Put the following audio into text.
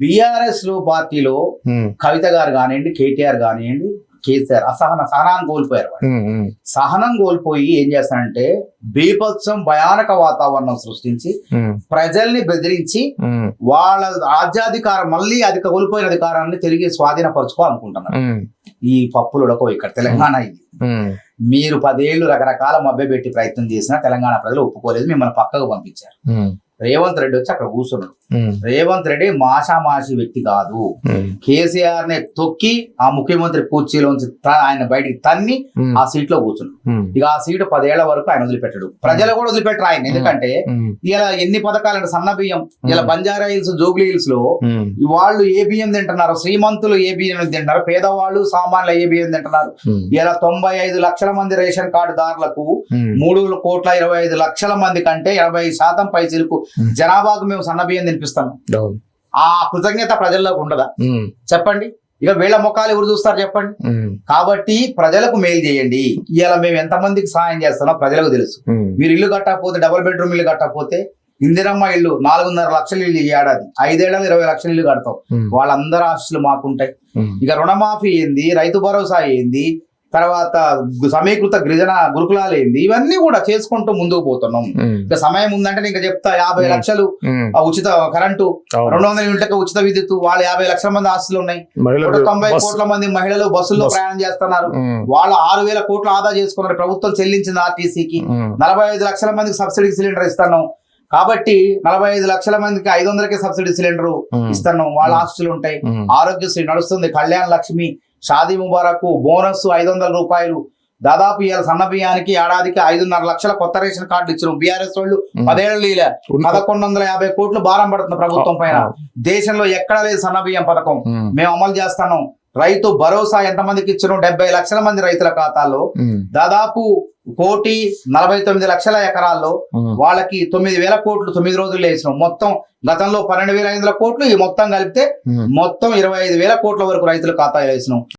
బీఆర్ఎస్లో పార్టీలో కవిత గారు కానివ్వండి కేటీఆర్ కానివ్వండి కేసీఆర్ అసహన సహనాన్ని కోల్పోయారు సహనం కోల్పోయి ఏం చేస్తారంటే బీభత్సం భయానక వాతావరణం సృష్టించి ప్రజల్ని బెదిరించి వాళ్ళ రాజ్యాధికారం మళ్ళీ అధిక కోల్పోయిన అధికారాన్ని తిరిగి స్వాధీనపరచుకోవాలనుకుంటున్నారు. ఈ పప్పులు ఉడకో ఇక్కడ. తెలంగాణ ఇది. మీరు పదేళ్ళు రకరకాల మభ్యపెట్టి ప్రయత్నం చేసినా తెలంగాణ ప్రజలు ఒప్పుకోలేదు మిమ్మల్ని పక్కకు పంపించారు. రేవంత్ రెడ్డి వచ్చి అక్కడ కూర్చున్నాడు. రేవంత్ రెడ్డి మాషామాషి వ్యక్తి కాదు. ఉమ్, కేసీఆర్ని తొక్కి ఆ ముఖ్యమంత్రి కుర్చీలోంచి త- ఆయన బయటికి తన్ని ఉమ్, ఆ సీట్లో కూర్చున్నాడు. ఉమ్, ఇక ఆ సీటు పదేళ్ళ వరకు ఆయన వదిలిపెట్టాడు. ప్రజలు కూడా వదిలిపెట్టరు ఆయన. ఎందుకంటే ఇలా ఎన్ని పథకాలు అంటే సన్న బియ్యం ఇలా బంజారా హిల్స్ జోగులీ హిల్స్లో వాళ్ళు ఏ బియ్యం తింటున్నారు? శ్రీమంతులు ఏ బియ్యం తింటున్నారు? పేదవాళ్ళు సామాన్లు ఏ బియ్యం తింటున్నారు? ఇలా తొంభై ఐదు లక్షల మంది రేషన్ కార్డు దారులకు మూడు కోట్ల ఇరవై ఐదు లక్షల మంది కంటే ఎనభై శాతం పైసలకు Hmm. జనాభాకు మేము సన్న బియ్యం తినిపిస్తాం అవును. ఆ కృతజ్ఞత ప్రజల్లోకి ఉండదా? చెప్పండి. ఇక వీళ్ళ ముఖాలు ఎవరు చూస్తారు చెప్పండి? కాబట్టి ప్రజలకు మేలు చేయండి. ఇలా మేము ఎంతమందికి సాయం చేస్తున్నాం ప్రజలకు తెలుసు. మీరు ఇల్లు కట్టకపోతే డబుల్ బెడ్రూమ్ ఇల్లు కట్టకపోతే ఇందిరమ్మ ఇల్లు నాలుగున్నర లక్షల ఇల్లు ఈ ఏడాది ఐదేళ్ళ ఇరవై లక్షల ఇల్లు కడతాం. వాళ్ళందరి ఆస్తులు మాకుంటాయి. ఇక రుణమాఫీ ఏంది రైతు భరోసా ఏంది తర్వాత సమీకృత గిరిజన గురుకులాలు ఏంది ఇవన్నీ కూడా చేసుకుంటూ ముందుకు పోతున్నాం. ఇక సమయం ఉందంటే ఇంకా చెప్తా. యాభై. లక్షలు ఉచిత కరెంటు. రెండు వందల యూనిట్లకు ఉచిత విద్యుత్ వాళ్ళ యాభై లక్షల మంది ఆస్తులు ఉన్నాయి. తొంభై కోట్ల మంది మహిళలు బస్సుల్లో బస్. ప్రయాణం చేస్తున్నారు. వాళ్ళ ఆరు వేల కోట్ల ఆదా చేసుకున్నారు. ప్రభుత్వం చెల్లించింది ఆర్టీసీకి. నలభై ఐదు లక్షల మందికి సబ్సిడీ సిలిండర్ ఇస్తున్నాం. కాబట్టి నలభై ఐదు లక్షల మందికి ఐదు వందలకే సబ్సిడీ సిలిండర్ ఇస్తున్నాం. వాళ్ళ ఆస్తులు ఉంటాయి. ఆరోగ్యశ్రీ నడుస్తుంది. కళ్యాణ లక్ష్మి షాదీ ముబారక్ బోనస్ ఐదు వందల రూపాయలు. దాదాపు ఇవాళ సన్న బియ్యానికి ఏడాదికి ఐదున్నర లక్షల కొత్త రేషన్ కార్డులు ఇచ్చారు బీఆర్ఎస్ వాళ్ళు. పదేళ్ళు ఇలా పదకొండు వందల యాభై కోట్లు భారం పడుతుంది ప్రభుత్వం పైన. దేశంలో ఎక్కడా లేదు సన్న బియ్యం పథకం. మేము అమలు చేస్తున్నాం. రైతు భరోసా ఎంతమందికి ఇచ్చారు డెబ్బై లక్షల మంది రైతుల ఖాతాల్లో. దాదాపు కోటి నలభై తొమ్మిది లక్షల ఎకరాల్లో వాళ్ళకి తొమ్మిది వేల కోట్లు తొమ్మిది రోజులు వేసినాం. మొత్తం గతంలో పన్నెండు వేల ఐదు వందల కోట్లు ఈ మొత్తం కలిపితే. మొత్తం ఇరవై ఐదు వేల కోట్ల వరకు రైతుల ఖాతాలో వేసినాం.